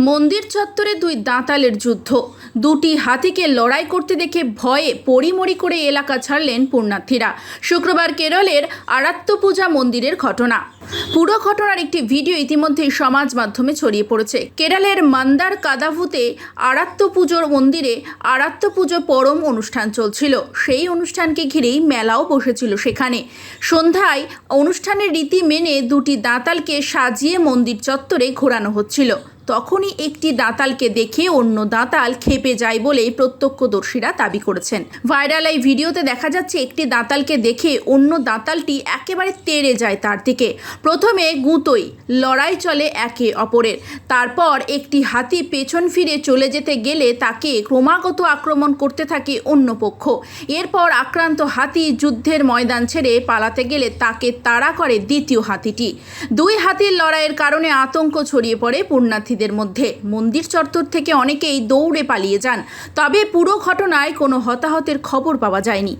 মন্দির চত্বরে দুই দাঁতালের যুদ্ধ। দুটি হাতিকে লড়াই করতে দেখে ভয়ে পরিমরি করে এলাকা ছাড়লেন পুণ্যার্থীরা। শুক্রবার কেরলের আরাত্ম পূজা মন্দিরের ঘটনা। পুরো ঘটনার একটি ভিডিও ইতিমধ্যেই সমাজ মাধ্যমে ছড়িয়ে পড়েছে। কেরালের মান্দার কাদাভুতে আরাত্য পুজোর মন্দিরে আরাত্য পুজো পরম অনুষ্ঠান চলছিল। সেই অনুষ্ঠানকে ঘিরেই মেলাও বসেছিল সেখানে। সন্ধ্যায় অনুষ্ঠানের রীতি মেনে দুটি দাঁতালকে সাজিয়ে মন্দির চত্বরে ঘোরানো হচ্ছিল। তখনই একটি দাঁতালকে দেখে অন্য দাঁতাল খেপে যায় বলে প্রত্যক্ষদর্শীরা দাবি করেছেন। ভাইরাল এই ভিডিওতে দেখা যাচ্ছে, একটি দাঁতালকে দেখে অন্য দাঁতালটি একেবারে তেড়ে যায় তার দিকে। প্রথমে গুঁতোই, লড়াই চলে একে অপরের। তারপর একটি হাতি পেছন ফিরে চলে যেতে গেলে তাকে ক্রমাগত আক্রমণ করতে থাকে অন্য পক্ষ। এরপর আক্রান্ত হাতি যুদ্ধের ময়দান ছেড়ে পালাতে গেলে তাকে তাড়া করে দ্বিতীয় হাতিটি। দুই হাতির লড়াইয়ের কারণে আতঙ্ক ছড়িয়ে পড়ে পুণ্যার্থীদের মধ্যে। মন্দির চত্বর থেকে অনেকেই দৌড়ে পালিয়ে যান, তবে পুরো ঘটনায় কোনো হতাহতের খবর পাওয়া যায়নি।